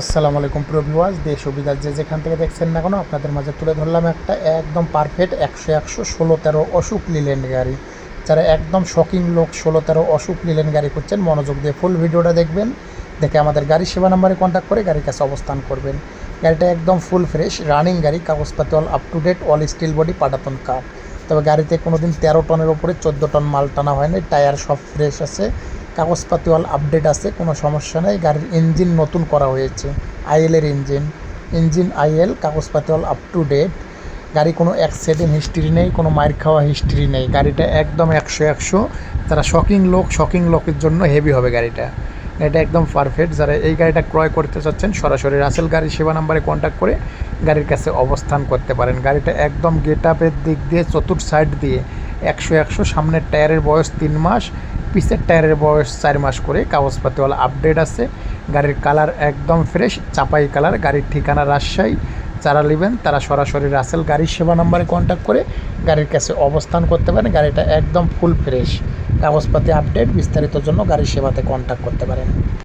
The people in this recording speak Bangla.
আসসালামু আলাইকুম প্রিয় ভিউয়ার্স দেশ বিদেশ যে যেখান থেকে দেখছেন না কেন, আপনাদের মাঝে তুলে ধরলাম একটা একদম পারফেক্ট একশো একশো ষোলো তেরো অসুখ লিল্যান্ড গাড়ি। যারা একদম শকিং লোক, ষোলো তেরো অসুখ লিল্যান্ড গাড়ি করছেন মনোযোগ দিয়ে ফুল ভিডিওটা দেখবেন। দেখে আমাদের গাড়ি সেবা নাম্বারে কন্ট্যাক্ট করে গাড়ির কাছে অবস্থান করবেন। গাড়িটা একদম ফুল ফ্রেশ রানিং গাড়ি, কাগজপাতি all up to date all steel body পাটাতন কার তবে গাড়িতে কোনো দিন তেরো টনের ওপরে চোদ্দ টন মাল টানা হয়নি টায়ার সব ফ্রেশ আছে। কাগজপাতি অল আপডেট আছে, কোনো সমস্যা নেই। গাড়ির ইঞ্জিন নতুন করা হয়েছে আইএলের ইঞ্জিন ইঞ্জিন আইএল কাগজপাতি অল আপ টু ডেট গাড়ি কোনো অ্যাক্সিডেন্ট হিস্ট্রি নেই, কোনো মার খাওয়া হিস্ট্রি নেই। গাড়িটা একদম একশো একশো। তারা শকিং লোক শকিং লোকের জন্য হেভি হবে গাড়িটা। এটা একদম পারফেক্ট যারা এই গাড়িটা ক্রয় করতে চাচ্ছেন, সরাসরি রাসেল গাড়ি সেবা নাম্বারে কন্ট্যাক্ট করে গাড়ির কাছে অবস্থান করতে পারেন। গাড়িটা একদম গেট আপের দিক দিয়ে চতুর্থ সাইড দিয়ে। একশো একশো, সামনের টায়ারের বয়স তিন মাস পিসের টায়ারের বয়স চার মাস করে। কাগজপাতিওয়ালা আপডেট আছে। গাড়ির কালার একদম ফ্রেশ চাপাই কালার গাড়ির ঠিকানা রাজশাহী। যারা নেবেন তারা সরাসরি রাসেল গাড়ির সেবা নাম্বারে কন্ট্যাক্ট করে গাড়ির কাছে অবস্থান করতে পারেন। গাড়িটা একদম ফুল ফ্রেশ কাগজপাতি আপডেট বিস্তারিত জন্য গাড়ির সেবাতে কন্ট্যাক্ট করতে পারেন।